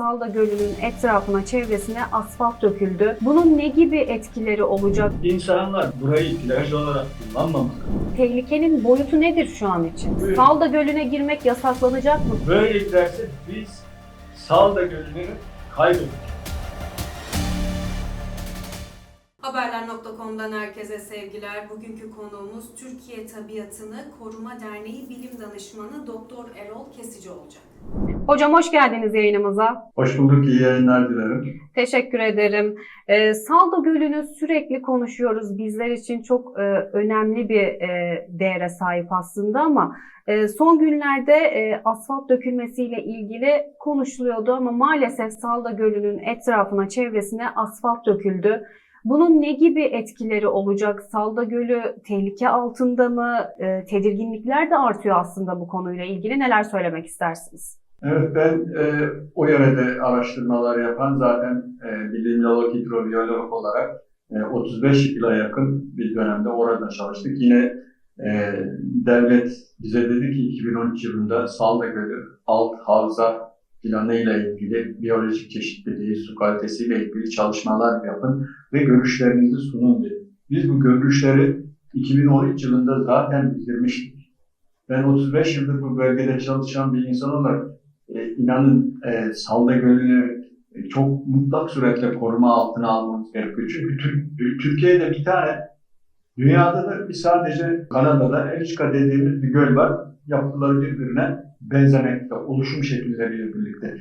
Salda Gölü'nün etrafına, çevresine asfalt döküldü. Bunun ne gibi etkileri olacak? İnsanlar burayı plaj olarak kullanmamalı. Tehlikenin boyutu nedir şu an için? Buyurun. Salda Gölü'ne girmek yasaklanacak mı? Böyle giderse biz Salda Gölü'nü kaybederiz. Haberler.com'dan herkese sevgiler. Bugünkü konuğumuz Türkiye Tabiatını Koruma Derneği Bilim Danışmanı Doktor Erol Kesici olacak. Hocam hoş geldiniz yayınımıza. Hoş bulduk, iyi yayınlar dilerim. Teşekkür ederim. Ee, Salda Gölü'nü sürekli konuşuyoruz. Bizler için çok e, önemli bir e, değere sahip aslında ama e, son günlerde e, asfalt dökülmesiyle ilgili konuşuluyordu ama maalesef Salda Gölü'nün etrafına, çevresine asfalt döküldü. Bunun ne gibi etkileri olacak? Salda Gölü tehlike altında mı? E, tedirginlikler de artıyor aslında bu konuyla ilgili. Neler söylemek istersiniz? Evet, ben e, o yörede araştırmalar yapan zaten e, bilimyolog, hidrobiyolog olarak e, 35 yıla yakın bir dönemde orada çalıştık. Yine e, devlet bize dedi ki 2013 yılında Salda Gölü alt havza planıyla ilgili biyolojik çeşitliliği, su kalitesiyle ilgili çalışmalar yapın ve görüşlerinizi sunun dedi. Biz bu görüşleri 2013 yılında zaten bildirmiştik. Ben 35 yıldır bu bölgede çalışan bir insan olarak e, inanın e, Salda Gölü'nü e, çok mutlak suretle koruma altına almamız gerekiyor. Çünkü Tür- Türkiye'de bir tane, dünyada da bir sadece Kanada'da Elçika dediğimiz bir göl var. Yapıları birbirine benzemekte, oluşum şekilleriyle birlikte.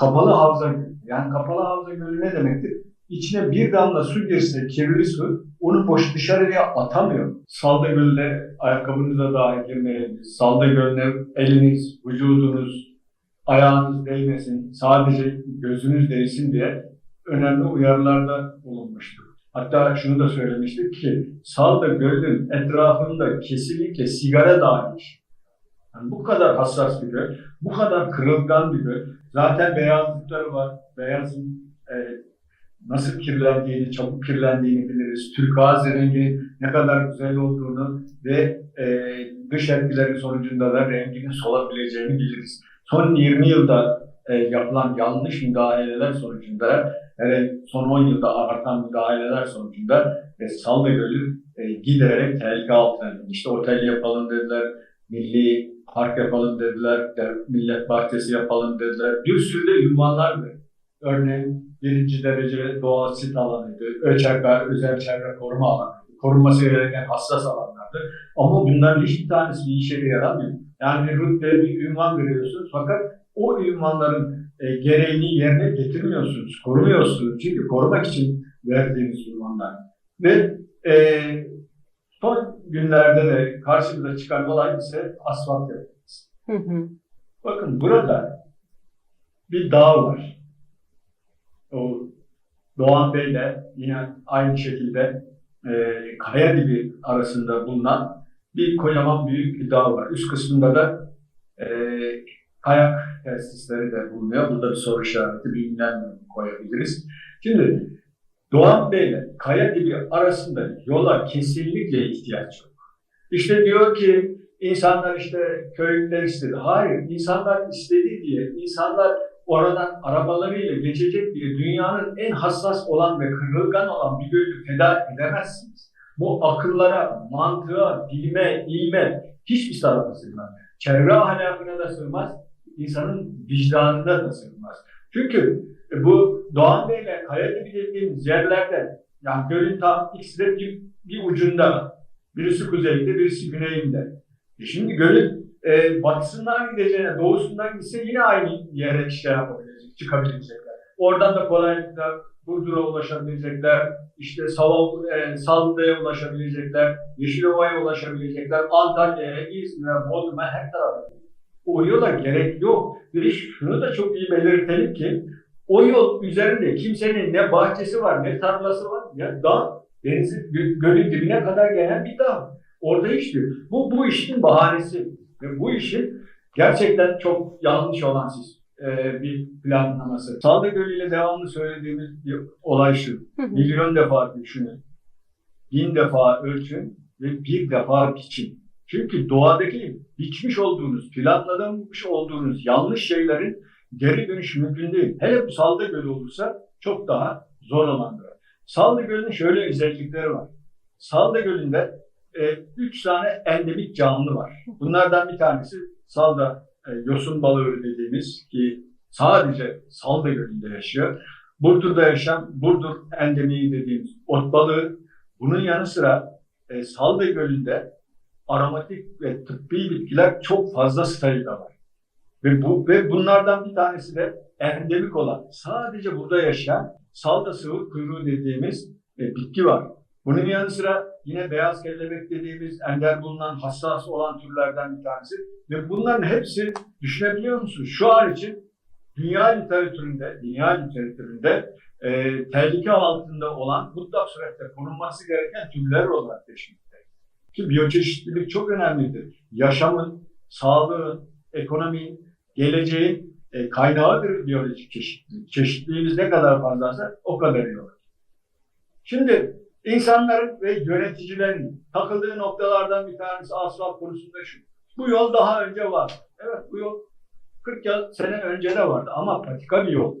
Kapalı havza gölü. Yani kapalı havza gölü ne demektir? İçine bir damla su girse, kirli su, onu boş dışarıya atamıyor. Salda Gölü'ne ayakkabınıza dahi girmeyiniz. Salda Gölü'ne eliniz, vücudunuz, ayağınız değmesin, sadece gözünüz değsin diye önemli uyarılarda bulunmuştuk. Hatta şunu da söylemiştik ki Salda Gölü'nün etrafında kesinlikle sigara dahil. Yani bu kadar hassas bir göl, bu kadar kırılgan bir göl. Zaten beyazlıkları var. Beyazın e, nasıl kirlendiğini, çabuk kirlendiğini biliriz. Türkuaz renginin ne kadar güzel olduğunu ve e, dış etkilerin sonucunda da renginin solabileceğini biliriz. Son 20 yılda e, yapılan yanlış müdahaleler sonucunda, hele son 10 yılda artan müdahaleler sonucunda e, Salda Gölü e, giderek tehlike altına. İşte otel yapalım dediler, milli park yapalım dediler, de, millet bahçesi yapalım dediler. Bir sürü de ünvanlar verdi. Örneğin birinci derece doğal sit alanıydı, ÖÇK, özel çevre koruma alanıydı, korunması gereken hassas alanlardı. Ama bunların hiçbir tanesi bir işe yaramıyor. Yani bir rütbe, bir ünvan veriyorsunuz fakat o ünvanların e, gereğini yerine getirmiyorsunuz, korumuyorsunuz. Çünkü korumak için verdiğiniz ünvanlar. Ve e, son günlerde de karşımıza çıkan olay ise asfalt yapılması. Bakın burada bir dağ var. O Doğan Bey'le yine aynı şekilde e, kaya dibi arasında bulunan bir kocaman büyük bir dağ var. Üst kısmında da e, kayak tesisleri de bulunuyor. Burada bir soru işareti bilinen koyabiliriz. Şimdi Doğan Bey'le kaya dibi arasında yola kesinlikle ihtiyaç yok. İşte diyor ki insanlar işte köylüler istedi. Hayır, insanlar istedi diye, insanlar oradan arabalarıyla geçecek diye dünyanın en hassas olan ve kırılgan olan bir gölü feda edemezsiniz. Bu akıllara, mantığa, bilime, ilme hiçbir tarafa sığmaz. Çevre ahlakına da sığmaz, insanın vicdanına da sığmaz. Çünkü bu Doğan Bey'le Kayadibi dediğimiz yerlerde, yani gölün tam ikisi de bir, ucunda, birisi kuzeyde, birisi güneyinde. E şimdi gölün e, batısından gideceğine, doğusundan gitse yine aynı yere şey yapabilecek, çıkabilecekler. Oradan da kolaylıkla Burdur'a ulaşabilecekler, işte Sava, e, Sallı'ya ulaşabilecekler, Yeşilova'ya ulaşabilecekler, Antalya'ya, İzmir'e, Bodrum'a her tarafa. O yola gerek yok. Bir şunu da çok iyi belirtelim ki o yol üzerinde kimsenin ne bahçesi var, ne tarlası var, ya dağ, denizin, gö- gölün dibine kadar gelen bir dağ. Orada hiçbir. Bu, bu işin bahanesi. Ve bu işin gerçekten çok yanlış olan siz e, bir planlaması. Salda Gölü ile devamlı söylediğimiz bir olay şu. Milyon defa düşünün. Bin defa ölçün ve bir defa biçin. Çünkü doğadaki biçmiş olduğunuz, planlamış olduğunuz yanlış şeylerin geri dönüş mümkün değil. Hele bu Salda Gölü olursa çok daha zor olandır. Salda Gölü'nün şöyle özellikleri var. Salda Gölü'nde e, üç tane endemik canlı var. Bunlardan bir tanesi Salda e, yosun balığı dediğimiz ki sadece Salda Gölü'nde yaşıyor. Burdur'da yaşayan Burdur endemiği dediğimiz ot balığı. Bunun yanı sıra e, Salda Gölü'nde aromatik ve tıbbi bitkiler çok fazla sayıda var. Ve bu ve bunlardan bir tanesi de endemik olan, sadece burada yaşayan salda sıvı kuyruğu dediğimiz e, bitki var. Bunun yanı sıra yine beyaz kelebek dediğimiz ender bulunan hassas olan türlerden bir tanesi. Ve bunların hepsi düşünebiliyor musunuz? Şu an için dünya literatüründe, dünya literatüründe e, tehlike altında olan mutlak surette korunması gereken türler olarak geçmekte. Ki biyoçeşitlilik çok önemlidir. Yaşamın, sağlığın, ekonominin, geleceğin e, kaynağıdır biyolojik çeşitlilik. Çeşitliliğimiz ne kadar fazlaysa o kadar iyi olur. Şimdi insanların ve yöneticilerin takıldığı noktalardan bir tanesi asfalt konusunda şu. Bu yol daha önce var. Evet bu yol 40 yıl sene önce de vardı ama patika bir yol.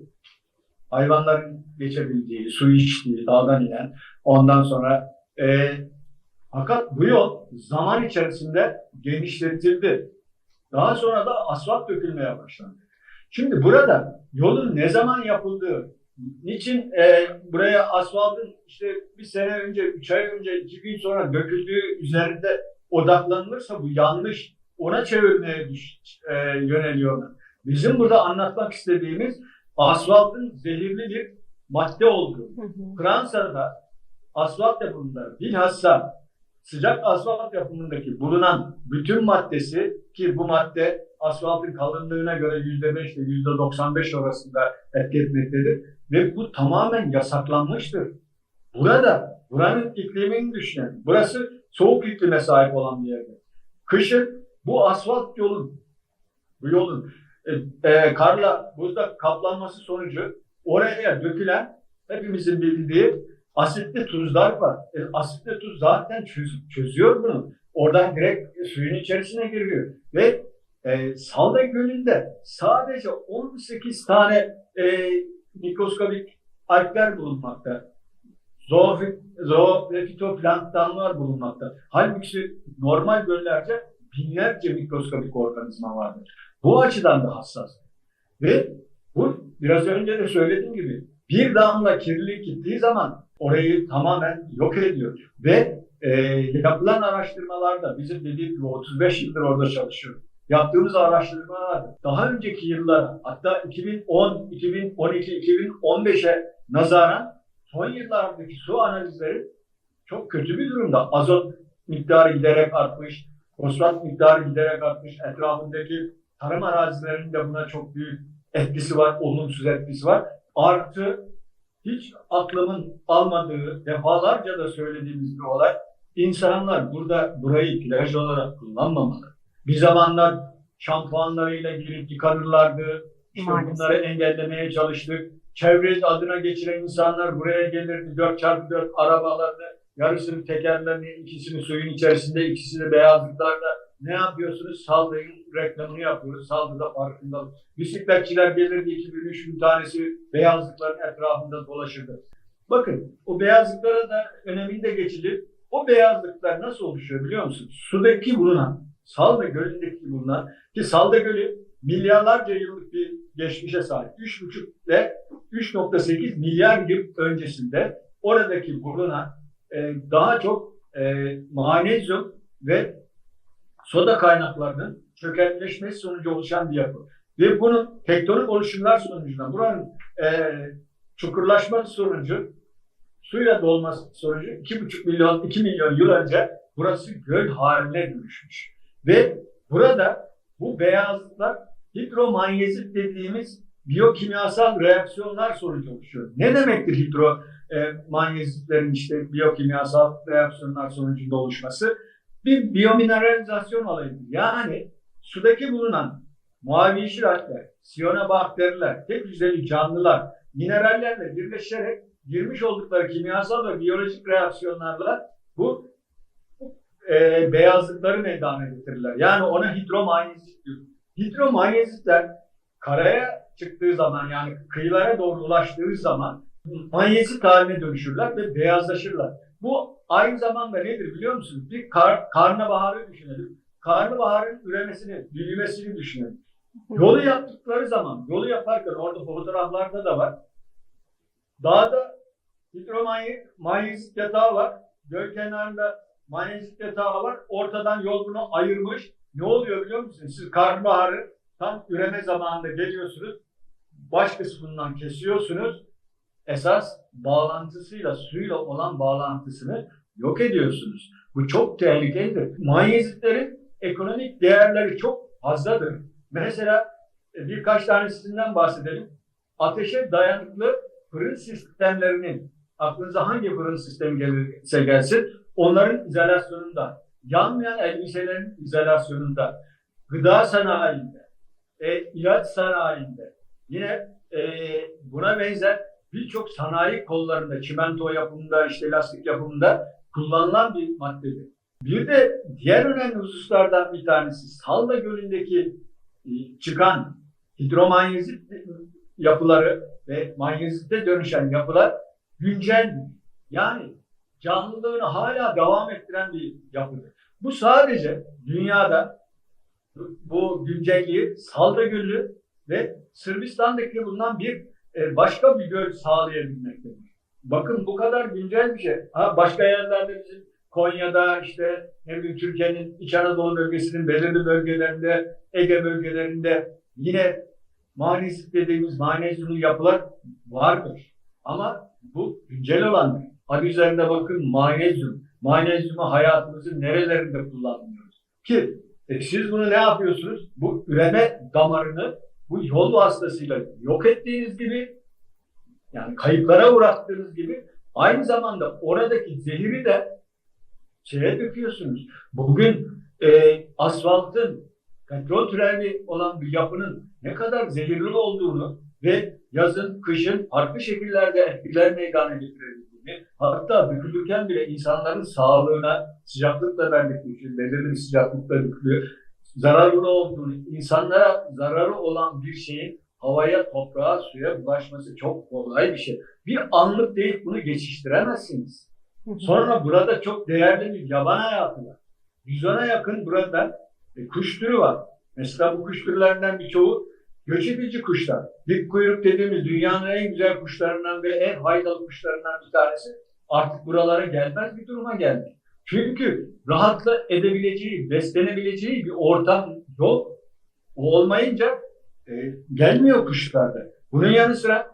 Hayvanların geçebildiği, su içtiği, dağdan inen, ondan sonra e, fakat bu yol zaman içerisinde genişletildi. Daha sonra da asfalt dökülmeye başlandı. Şimdi burada yolun ne zaman yapıldığı, niçin e, buraya asfaltın işte bir sene önce, üç ay önce, iki gün sonra döküldüğü üzerinde odaklanılırsa bu yanlış. Ona çevirmeye düş, e, yöneliyorlar. Bizim burada anlatmak istediğimiz asfaltın zehirli bir madde olduğu. Fransa'da asfalt yapımında bilhassa sıcak asfalt yapımındaki bulunan bütün maddesi ki bu madde asfaltın kalınlığına göre yüzde beş ile yüzde 95 arasında etki etmektedir. Ve bu tamamen yasaklanmıştır. Burada, buranın iklimini düşünün. Burası soğuk iklime sahip olan bir yerdir. Kışın bu asfalt yolun, bu yolun e, e, karla, buzda kaplanması sonucu oraya dökülen hepimizin bildiği asitli tuzlar var. E, asitli tuz zaten çöz- çözüyor bunu. Oradan direkt suyun içerisine giriyor. Ve e, Salda Gölü'nde sadece 18 tane e, mikroskobik algler bulunmakta. Zoofi, zoo ve fitoplanktonlar bulunmakta. Halbuki normal göllerde binlerce mikroskobik organizma vardır. Bu açıdan da hassas. Ve bu biraz önce de söylediğim gibi bir damla kirlilik gittiği zaman orayı tamamen yok ediyor. Ve e, yapılan araştırmalarda bizim dediğim gibi 35 yıldır orada çalışıyorum. Yaptığımız araştırmalar daha önceki yıllara hatta 2010, 2012, 2015'e nazaran son yıllardaki su analizleri çok kötü bir durumda. Azot miktarı giderek artmış, fosfat miktarı giderek artmış, etrafındaki tarım arazilerinin de buna çok büyük etkisi var, olumsuz etkisi var. Artı hiç aklımın almadığı, defalarca da söylediğimiz bir olay, insanlar burada burayı plaj olarak kullanmamalı. Bir zamanlar şampuanlarıyla girip yıkanırlardı. İşte Maalesef. bunları engellemeye çalıştık. Çevre adına geçiren insanlar buraya gelirdi. 4x4 arabalarla yarısını tekerlerini, ikisini suyun içerisinde, ikisini beyazlıklarda. Ne yapıyorsunuz? Saldırın reklamını yapıyoruz. Saldırıda farkındalık. Bisikletçiler gelirdi 2000 3000 tanesi beyazlıkların etrafında dolaşırdı. Bakın o beyazlıklara da önemini de geçelim. O beyazlıklar nasıl oluşuyor biliyor musun? Sudaki bulunan, Salda Gölü'ndeki bulunan ki Salda Gölü milyarlarca yıllık bir geçmişe sahip. 3,5 ile 3.8 milyar yıl öncesinde oradaki bulunan e, daha çok e, manezyum ve soda kaynaklarının çökelleşmesi sonucu oluşan bir yapı. Ve bunun tektonik oluşumlar sonucunda buranın e, çukurlaşması sonucu suyla dolması sonucu 2,5 milyon 2 milyon yıl önce burası göl haline dönüşmüş. Ve burada bu beyazlıklar hidromanyezit dediğimiz biyokimyasal reaksiyonlar sonucu oluşuyor. Ne demektir hidro e, işte biyokimyasal reaksiyonlar sonucunda oluşması? Bir biomineralizasyon olayıdır. Yani sudaki bulunan mavi yeşil algler, siyonobakteriler, tek hücreli canlılar minerallerle birleşerek girmiş oldukları kimyasal ve biyolojik reaksiyonlarla bu e, beyazlıkları meydana getirirler. Yani ona hidromanyezit diyor. Hidromanyezitler karaya çıktığı zaman yani kıyılara doğru ulaştığı zaman manyezit haline dönüşürler ve beyazlaşırlar. Bu aynı zamanda nedir biliyor musunuz? Bir kar, karnabaharı düşünelim. Karnabaharın üremesini, büyümesini düşünelim. Yolu yaptıkları zaman, yolu yaparken orada fotoğraflarda da var. Dağda hidromanyezit yatağı var. Göl kenarında manyezit yatağı var. Ortadan yol bunu ayırmış. Ne oluyor biliyor musunuz? Siz karnabaharı tam üreme zamanında geliyorsunuz. Baş kısmından kesiyorsunuz. Esas bağlantısıyla, suyla olan bağlantısını yok ediyorsunuz. Bu çok tehlikelidir. Manyezitlerin ekonomik değerleri çok fazladır. Mesela e, birkaç tanesinden bahsedelim. Ateşe dayanıklı fırın sistemlerinin, aklınıza hangi fırın sistemi gelirse gelsin, onların izolasyonunda, yanmayan elbiselerin izolasyonunda, gıda sanayinde, e, ilaç sanayinde, yine e, buna benzer birçok sanayi kollarında, çimento yapımında, işte lastik yapımında kullanılan bir maddedir. Bir de diğer önemli hususlardan bir tanesi Salda Gölü'ndeki e, çıkan hidromanyezit yapıları ve manyezitte dönüşen yapılar güncel. Yani canlılığını hala devam ettiren bir yapıdır. Bu sadece dünyada bu güncelliği Salda Gölü ve Sırbistan'daki bulunan bir başka bir göl sağlayabilmektedir. Bakın bu kadar güncel bir şey. Ha, başka yerlerde bizim Konya'da işte ne bileyim Türkiye'nin İç Anadolu bölgesinin belirli bölgelerinde, Ege bölgelerinde yine manezit dediğimiz manezyumlu yapılar vardır. Ama bu güncel olandır. Adı üzerinde bakın manezyum. Manezyumu hayatımızın nerelerinde kullanmıyoruz. Ki e, siz bunu ne yapıyorsunuz? Bu üreme damarını bu yol vasıtasıyla yok ettiğiniz gibi yani kayıplara uğrattığınız gibi aynı zamanda oradaki zehiri de şeye döküyorsunuz. Bugün e, asfaltın petrol türevi olan bir yapının ne kadar zehirli olduğunu ve yazın, kışın farklı şekillerde etkiler meydana getirebildiğini, hatta dökülürken bile insanların sağlığına sıcaklıkla birlikte, belirli sıcaklıkla dökülüyor, zararlı olduğunu, insanlara zararı olan bir şeyin havaya, toprağa, suya bulaşması çok kolay bir şey. Bir anlık değil bunu geçiştiremezsiniz. Sonra burada çok değerli bir yaban hayatı var. Yüzona yakın burada e, kuş türü var. Mesela bu kuş türlerinden birçoğu göç edici kuşlar. Dik kuyruk dediğimiz dünyanın en güzel kuşlarından biri, en faydalı kuşlarından bir tanesi artık buralara gelmez bir duruma geldi. Çünkü rahatla edebileceği, beslenebileceği bir ortam yok. O olmayınca e, gelmiyor kuşlarda. Bunun yanı sıra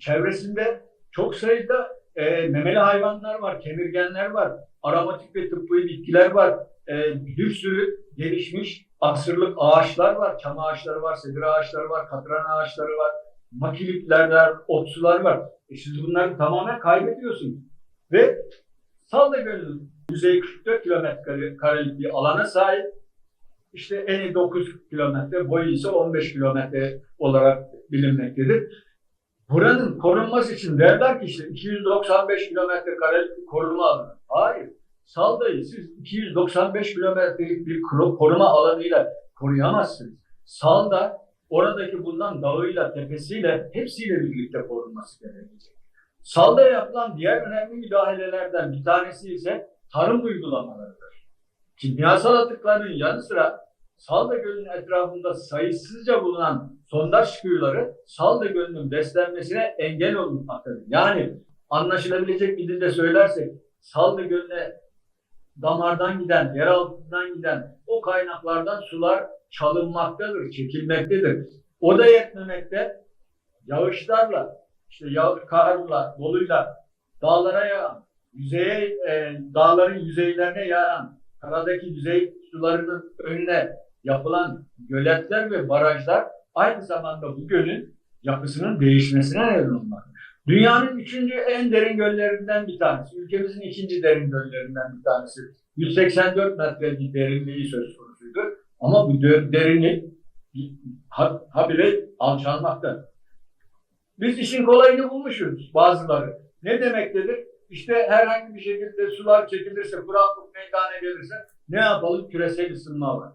çevresinde çok sayıda e, memeli hayvanlar var, kemirgenler var, aromatik ve tıbbi bitkiler var, e, bir sürü gelişmiş asırlık ağaçlar var, çam ağaçları var, sedir ağaçları var, katran ağaçları var, makilipler var, otsular var. E siz bunları tamamen kaybediyorsunuz. Ve Salda Gölü'nün yüzeyi 44 kilometre karelik bir alana sahip. İşte eni 9 kilometre, boyu ise 15 kilometre olarak bilinmektedir. Buranın korunması için derler ki işte 295 kilometre karelik bir koruma alanı. Hayır. Salda'yı siz 295 kilometrelik bir kor- koruma alanıyla koruyamazsınız. Salda oradaki bulunan dağıyla, tepesiyle hepsiyle birlikte korunması gerekecek. Salda yapılan diğer önemli müdahalelerden bir tanesi ise tarım uygulamalarıdır. Kimyasal atıkların yanı sıra Salda Gölü'nün etrafında sayısızca bulunan sondaj kuyuları Salda Gölü'nün beslenmesine engel olmaktadır. Yani anlaşılabilecek bir dilde söylersek Salda Gölü'ne damardan giden, yer altından giden o kaynaklardan sular çalınmaktadır, çekilmektedir. O da yetmemekte yağışlarla, işte yağ, karla, doluyla dağlara yağan, yüzeye, e, dağların yüzeylerine yağan, karadaki yüzey sularının önüne yapılan göletler ve barajlar aynı zamanda bu gölün yapısının değişmesine neden olmaktadır. Dünyanın üçüncü en derin göllerinden bir tanesi, ülkemizin ikinci derin göllerinden bir tanesi. 184 metre bir derinliği söz konusuydu. Ama bu derinlik ha- habire alçalmakta. Biz işin kolayını bulmuşuz bazıları. Ne demektedir? İşte herhangi bir şekilde sular çekilirse, kuraklık meydana gelirse ne yapalım? Küresel ısınma var.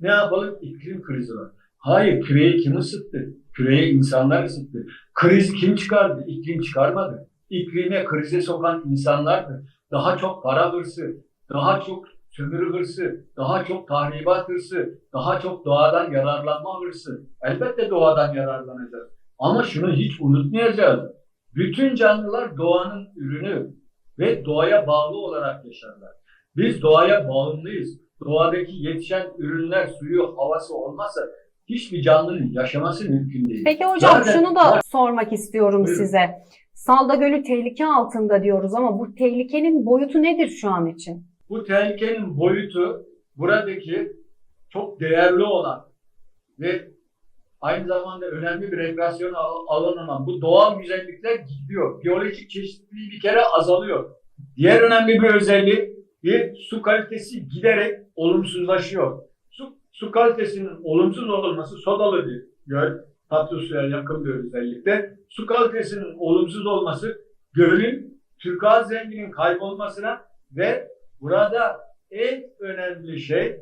Ne yapalım? İklim krizi var. Hayır, küreyi kim ısıttı? Küreyi insanlar ısıttı. Krizi kim çıkardı? İklim çıkarmadı. İklime krize sokan insanlardı. Daha çok para hırsı, daha çok sömürü hırsı, daha çok tahribat hırsı, daha çok doğadan yararlanma hırsı. Elbette doğadan yararlanacağız. Ama şunu hiç unutmayacağız. Bütün canlılar doğanın ürünü ve doğaya bağlı olarak yaşarlar. Biz doğaya bağımlıyız. Doğadaki yetişen ürünler, suyu, havası olmazsa hiçbir canlının yaşaması mümkün değil. Peki hocam Zaten- şunu da sormak istiyorum Buyurun. size. Salda Gölü tehlike altında diyoruz ama bu tehlikenin boyutu nedir şu an için? Bu tehlikenin boyutu buradaki çok değerli olan ve aynı zamanda önemli bir rekreasyon al- alanı olan bu doğal güzellikler gidiyor. Biyolojik çeşitliliği bir kere azalıyor. Diğer önemli bir özelliği bir su kalitesi giderek olumsuzlaşıyor. Su, su kalitesinin olumsuz olması sodalı bir göl, tatlı suya yakın bir özellikle. Su kalitesinin olumsuz olması gölün türkaz renginin kaybolmasına ve burada en önemli şey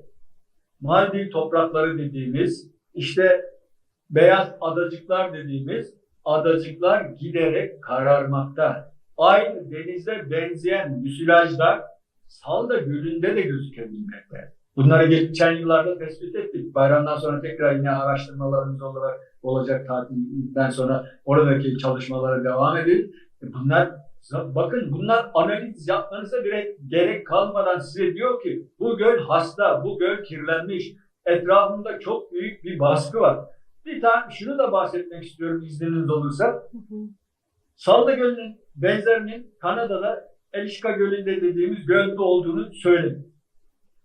Maldiv toprakları dediğimiz işte beyaz adacıklar dediğimiz adacıklar giderek kararmakta. Aynı denize benzeyen müsilajlar Salda Gölü'nde de gözükebilmekte. Bunları geçen yıllarda tespit ettik. Bayramdan sonra tekrar yine araştırmalarımız olarak olacak tatilden sonra oradaki çalışmalara devam edelim. E Bunlar bakın bunlar analiz yapmanıza bile gerek kalmadan size diyor ki bu göl hasta, bu göl kirlenmiş. Etrafında çok büyük bir baskı var. Bir tane şunu da bahsetmek istiyorum izniniz olursa. Salda Gölü'nün benzerinin Kanada'da Elişka Gölü'nde dediğimiz gölde olduğunu söyledim.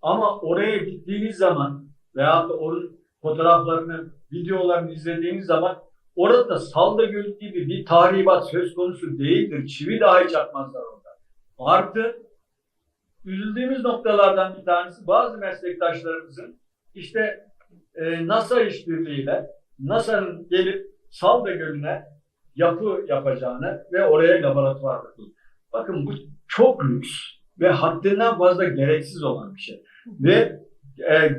Ama oraya gittiğiniz zaman veya da onun fotoğraflarını, videolarını izlediğiniz zaman orada Salda Gölü gibi bir tahribat söz konusu değildir. Çivi dahi çakmazlar orada. Artı üzüldüğümüz noktalardan bir tanesi bazı meslektaşlarımızın işte e, NASA işbirliğiyle NASA'nın gelip Salda Gölü'ne yapı yapacağını ve oraya laboratuvar. Bakın bu çok lüks ve haddinden fazla gereksiz olan bir şey. Ve e,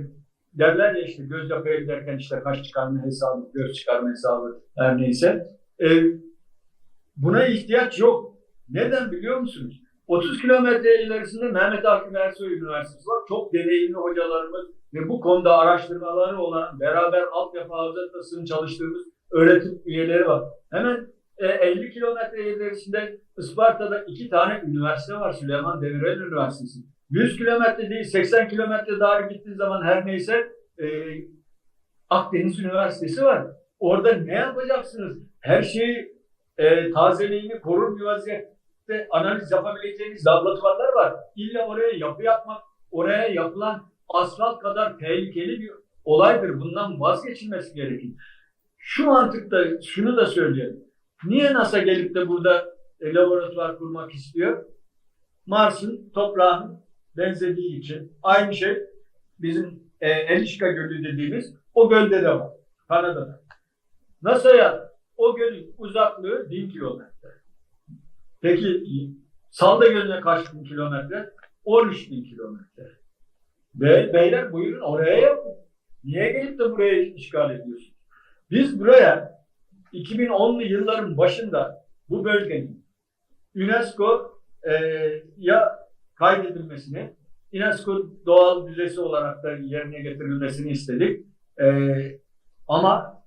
derler ya işte göz yapıya giderken işte kaş çıkarma hesabı, göz çıkarma hesabı her neyse. E, buna ihtiyaç yok. Neden biliyor musunuz? 30 kilometre ilerisinde Mehmet Akif Ersoy Üniversitesi var. Çok deneyimli hocalarımız ve bu konuda araştırmaları olan beraber altyapı havzasının çalıştığımız öğretim üyeleri var. Hemen e, 50 kilometre ilerisinde Isparta'da iki tane üniversite var. Süleyman Demirel Üniversitesi. 100 kilometre değil 80 kilometre daha gittiğin zaman her neyse e, Akdeniz Üniversitesi var. Orada ne yapacaksınız? Her şeyi e, tazeliğini korur bir vaziyette analiz yapabileceğiniz laboratuvarlar var. İlla oraya yapı yapmak, oraya yapılan asfalt kadar tehlikeli bir olaydır. Bundan vazgeçilmesi gerekir. Şu mantıkta şunu da söyleyelim. Niye NASA gelip de burada e, laboratuvar kurmak istiyor? Mars'ın toprağının benzediği için. Aynı şey bizim e, Elişka Gölü dediğimiz o gölde de var. Kanada'da. NASA'ya o gölün uzaklığı 1000 kilometre. Peki Salda Gölü'ne kaç bin kilometre? 13 bin kilometre. Be, beyler buyurun oraya yapın. Niye gelip de buraya işgal ediyorsun? Biz buraya 2010'lu yılların başında bu bölgenin UNESCO e, ya kaydedilmesini, UNESCO doğal müzesi olarak da yerine getirilmesini istedik. E, ama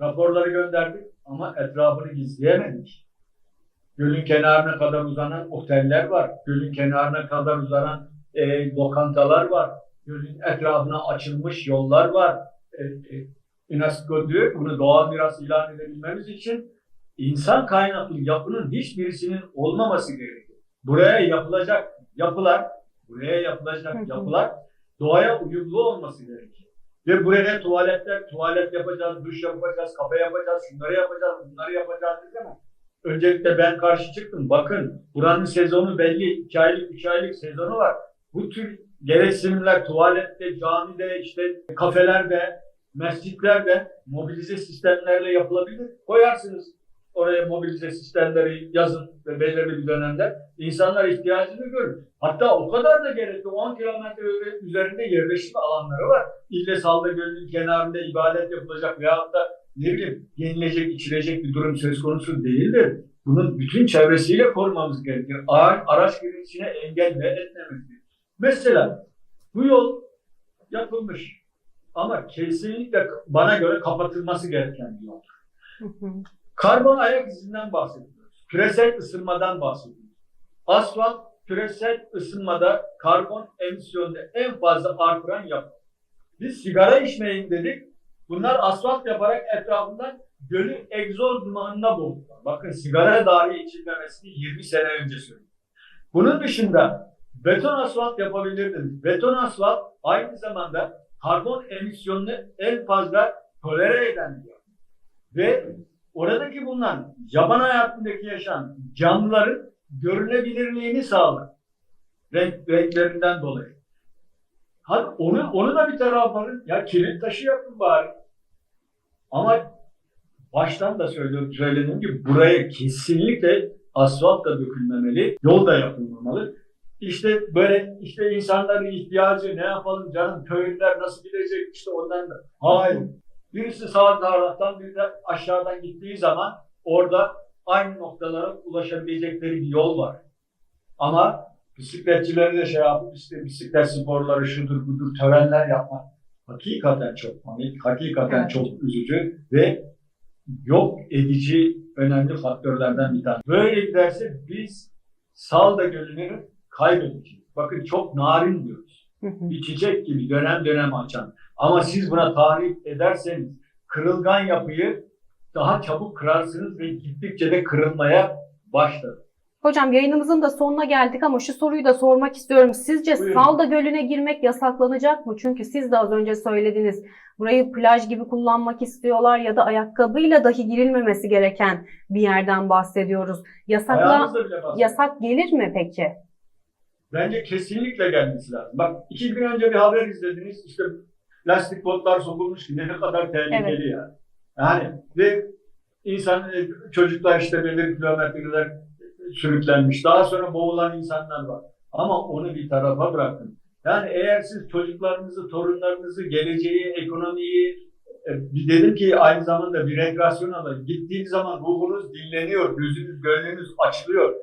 raporları gönderdik ama etrafını gizleyemedik. Gölün kenarına kadar uzanan oteller var. Gölün kenarına kadar uzanan e, lokantalar var. Gölün etrafına açılmış yollar var. E, e, UNESCO diyor bunu doğal miras ilan edebilmemiz için insan kaynaklı yapının hiçbirisinin olmaması gerekiyor. Buraya yapılacak yapılar, buraya yapılacak yapılar doğaya uyumlu olması gerekiyor. Ve buraya tuvaletler, tuvalet yapacağız, duş yapacağız, kafe yapacağız, şunları yapacağız, bunları yapacağız dedi mi? Öncelikle ben karşı çıktım. Bakın buranın sezonu belli. 2 aylık, 3 aylık sezonu var. Bu tür gereksinimler tuvalette, camide, işte kafelerde, mescitlerde mobilize sistemlerle yapılabilir. Koyarsınız oraya mobilize sistemleri yazın ve belirli bir dönemde insanlar ihtiyacını görür. Hatta o kadar da gerekli 10 kilometre üzerinde yerleşim alanları var. İlle Salda Gölü'nün kenarında ibadet yapılacak veyahut da ne bileyim yenilecek, içilecek bir durum söz konusu değildir. Bunun bütün çevresiyle korumamız gerekir. Ara- Araç girişine engel ve etmemektir. Mesela bu yol yapılmış ama kesinlikle bana göre kapatılması gereken bir yol. Karbon ayak izinden bahsediyoruz. Küresel ısınmadan bahsediyoruz. Asfalt küresel ısınmada karbon emisyonunu en fazla artıran yapı. Biz sigara içmeyin dedik. Bunlar asfalt yaparak etrafından gölü egzoz dumanına boğdular. Bakın sigara dahi içilmemesini 20 sene önce söyledim. Bunun dışında beton asfalt yapabilirdiniz. Beton asfalt aynı zamanda karbon emisyonunu en fazla tolere eden bir yapı. Ve oradaki bulunan yaban hayatındaki yaşayan canlıların görünebilirliğini sağlar. Renk, renklerinden dolayı. Hadi onu, onu da bir tarafa. Ya kilit taşı yapın bari. Ama baştan da söylediğim, söylediğim gibi buraya kesinlikle asfalt da dökülmemeli, yol da yapılmamalı. İşte böyle işte insanların ihtiyacı ne yapalım canım köylüler nasıl gidecek işte ondan da. Hayır. Birisi sağ taraftan biri de aşağıdan gittiği zaman orada aynı noktalara ulaşabilecekleri bir yol var. Ama bisikletçileri de şey yapıp işte bisiklet sporları şudur budur törenler yapmak hakikaten çok komik, hakikaten Evet. çok üzücü ve yok edici önemli faktörlerden bir tanesi. Böyle giderse biz Salda Gölü'nü kaybedeceğiz. Bakın çok narin diyoruz bir çiçek gibi dönem dönem açan. Ama siz buna tahrip ederseniz kırılgan yapıyı daha çabuk kırarsınız ve gittikçe de kırılmaya başlar. Hocam yayınımızın da sonuna geldik ama şu soruyu da sormak istiyorum. Sizce Buyurun. Salda Gölü'ne girmek yasaklanacak mı? Çünkü siz de az önce söylediniz. Burayı plaj gibi kullanmak istiyorlar ya da ayakkabıyla dahi girilmemesi gereken bir yerden bahsediyoruz. Yasakla, yasak gelir mi peki? Bence kesinlikle gelmesi lazım. Bak iki gün önce bir haber izlediniz. İşte plastik botlar sokulmuş ki ne kadar tehlikeli ya. Yani ve insan e, çocuklar işte belirli kilometreler sürüklenmiş. Daha sonra boğulan insanlar var. Ama onu bir tarafa bırakın. Yani eğer siz çocuklarınızı, torunlarınızı, geleceği, ekonomiyi e, dedim ki aynı zamanda bir rekreasyon alanı. Gittiğiniz zaman ruhunuz dinleniyor, gözünüz, gönlünüz açılıyor.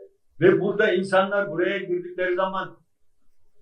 Ve burada insanlar buraya girdikleri zaman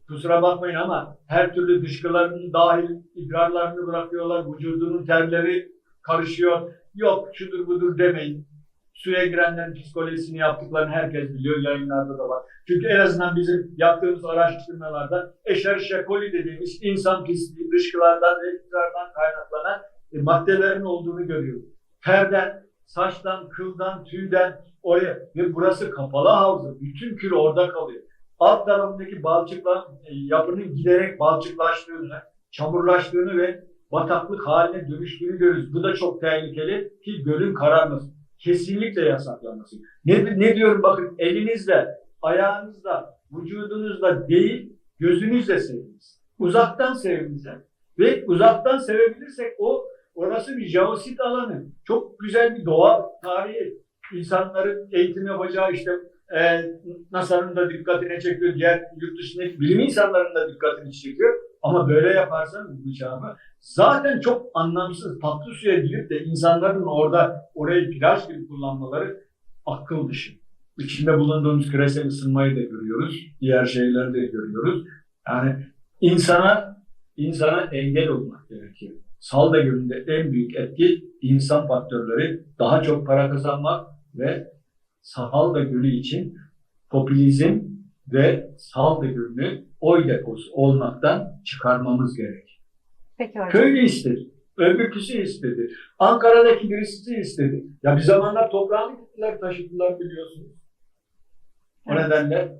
kusura bakmayın ama her türlü dışkılarının dahil idrarlarını bırakıyorlar. Vücudunun terleri karışıyor. Yok şudur budur demeyin. Suya girenlerin psikolojisini yaptıklarını herkes biliyor. Yayınlarda da var. Çünkü en azından bizim yaptığımız araştırmalarda eşer koli dediğimiz insan pisliği dışkılardan ve idrardan kaynaklanan e, maddelerin olduğunu görüyoruz. Terden, saçtan, kıldan, tüyden oraya ve burası kapalı havza. Bütün kül orada kalıyor. Alt tarafındaki balçıkla e, yapının giderek balçıklaştığını, çamurlaştığını ve bataklık haline dönüştüğünü görürüz. Bu da çok tehlikeli ki gölün kararması. Kesinlikle yasaklanması. Ne, ne diyorum bakın elinizle, ayağınızla, vücudunuzla değil, gözünüzle seviniz. Uzaktan seviniz. Ve uzaktan sevebilirsek o orası bir jeosit alanı. Çok güzel bir doğa tarihi. İnsanların eğitim yapacağı işte e, NASA'nın da dikkatine çekiyor. Diğer yurt dışındaki bilim insanlarının da dikkatini çekiyor. Ama böyle yaparsanız bu çağımı zaten çok anlamsız tatlı suya girip de insanların orada orayı plaj gibi kullanmaları akıl dışı. İçinde bulunduğumuz küresel ısınmayı da görüyoruz. Diğer şeyleri de görüyoruz. Yani insana insana engel olmak gerekiyor. Salda Gölü'nde en büyük etki insan faktörleri daha çok para kazanmak ve Salda Gölü için popülizm ve Salda Gölü'nü oy deposu olmaktan çıkarmamız gerek. Peki hocam. Köylü istedi. Öbürküsü istedi. Ankara'daki birisi istedi. Ya bir zamanlar toprağını gittiler taşıdılar biliyorsunuz. O Evet. nedenle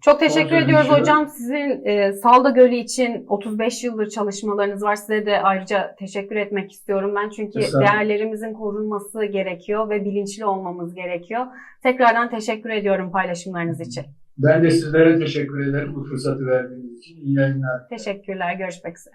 Çok teşekkür Son ediyoruz hocam. Sizin e, Salda Gölü için 35 yıldır çalışmalarınız var. Size de ayrıca teşekkür etmek istiyorum ben. Çünkü Estağfurullah. değerlerimizin korunması gerekiyor ve bilinçli olmamız gerekiyor. Tekrardan teşekkür ediyorum paylaşımlarınız için. ben de sizlere teşekkür ederim bu fırsatı verdiğiniz için. İyi yayınlar. Teşekkürler. Görüşmek üzere.